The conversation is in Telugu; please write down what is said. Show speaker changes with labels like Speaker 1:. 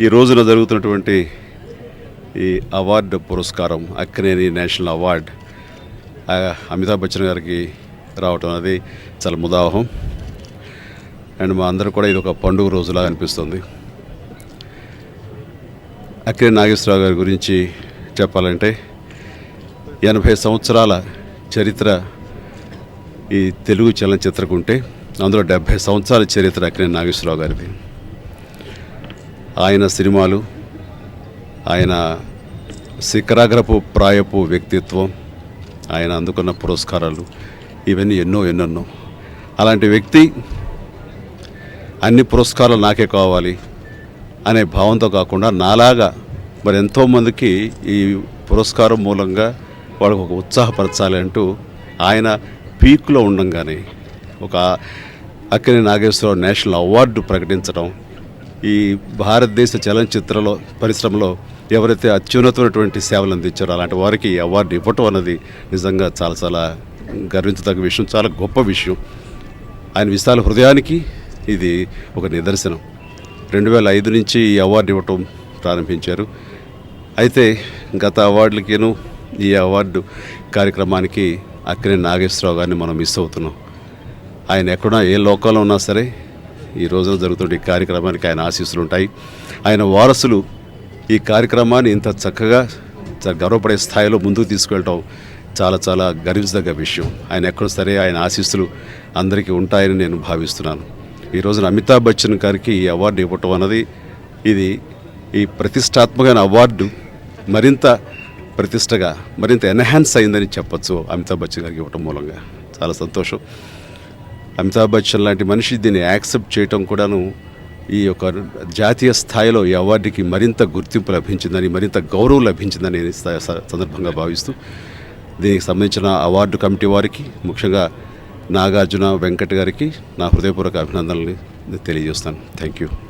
Speaker 1: ఈ రోజున జరుగుతున్నటువంటి ఈ అవార్డు పురస్కారం అక్కినేని నేషనల్ అవార్డ్ ఆ, అమితాబ్ బచ్చన్ గారికి రావటం అనేది చాలా ముదావహం. అండ్ మా అందరూ కూడా ఇది ఒక పండుగ రోజులా అనిపిస్తుంది. అక్కినేని నాగేశ్వరరావు గారి గురించి చెప్పాలంటే ఎనభై సంవత్సరాల చరిత్ర ఈ తెలుగు చలనచిత్రకుంటే అందులో డెబ్భై సంవత్సరాల చరిత్ర అక్కినేని నాగేశ్వరరావు గారిది. ఆయన సినిమాలు ఆయన శిఖరాగ్రపు ప్రాయపు వ్యక్తిత్వం ఆయన అందుకున్న పురస్కారాలు ఇవన్నీ ఎన్నో ఎన్నెన్నో. అలాంటి వ్యక్తి అన్ని పురస్కారాలు నాకే కావాలి అనే భావంతో కాకుండా నాలాగా మరి ఎంతోమందికి ఈ పురస్కారం మూలంగా వాళ్ళకు ఒక ఉత్సాహపరచాలి అంటూ ఆయన పీక్లో ఉండంగానే ఒక అక్కినే నాగేశ్వరరావు నేషనల్ అవార్డు ప్రకటించడం ఈ భారతదేశ చలనచిత్రలో పరిశ్రమలో ఎవరైతే అత్యున్నతమైనటువంటి సేవలు అందించారో అలాంటి వారికి అవార్డు ఇవ్వటం అన్నది నిజంగా చాలా చాలా గర్వించదగ్గ విషయం చాలా గొప్ప విషయం. ఆయన విశాల హృదయానికి ఇది ఒక నిదర్శనం. రెండు వేల ఐదు నుంచి ఈ అవార్డు ఇవ్వటం ప్రారంభించారు. అయితే గత అవార్డులకేను ఈ అవార్డు కార్యక్రమానికి అక్కినే నాగేశ్వరరావు గారిని మనం మిస్ అవుతున్నాం. ఆయన ఎక్కడున్నా ఏ లోకంలో ఉన్నా సరే ఈ రోజున జరుగుతున్న ఈ కార్యక్రమానికి ఆయన ఆశీస్సులు ఉంటాయి. ఆయన వారసులు ఈ కార్యక్రమాన్ని ఇంత చక్కగా గర్వపడే స్థాయిలో ముందుకు తీసుకెళ్ళటం చాలా చాలా గర్వించదగ్గ విషయం. ఆయన ఎక్కడ సరే ఆయన ఆశీస్సులు అందరికీ ఉంటాయని నేను భావిస్తున్నాను. ఈ రోజున అమితాబ్ బచ్చన్ గారికి ఈ అవార్డు ఇవ్వటం అన్నది ఇది ఈ ప్రతిష్టాత్మకమైన అవార్డు మరింత ప్రతిష్టగా మరింత ఎన్హాన్స్ అయిందని చెప్పొచ్చు అమితాబ్ బచ్చన్ గారికి ఇవ్వటం మూలంగా. చాలా సంతోషం. అమితాబ్ బచ్చన్ లాంటి మనిషి దీన్ని యాక్సెప్ట్ చేయటం కూడాను ఈ యొక్క జాతీయ స్థాయిలో ఈ అవార్డుకి మరింత గుర్తింపు లభించిందని మరింత గౌరవం లభించిందని నేను స- స- సందర్భంగా భావిస్తూ దీనికి సంబంధించిన అవార్డు కమిటీ వారికి ముఖ్యంగా నాగార్జున వెంకట్ గారికి నా హృదయపూర్వక అభినందనలు తెలియజేస్తాను థ్యాంక్ యూ.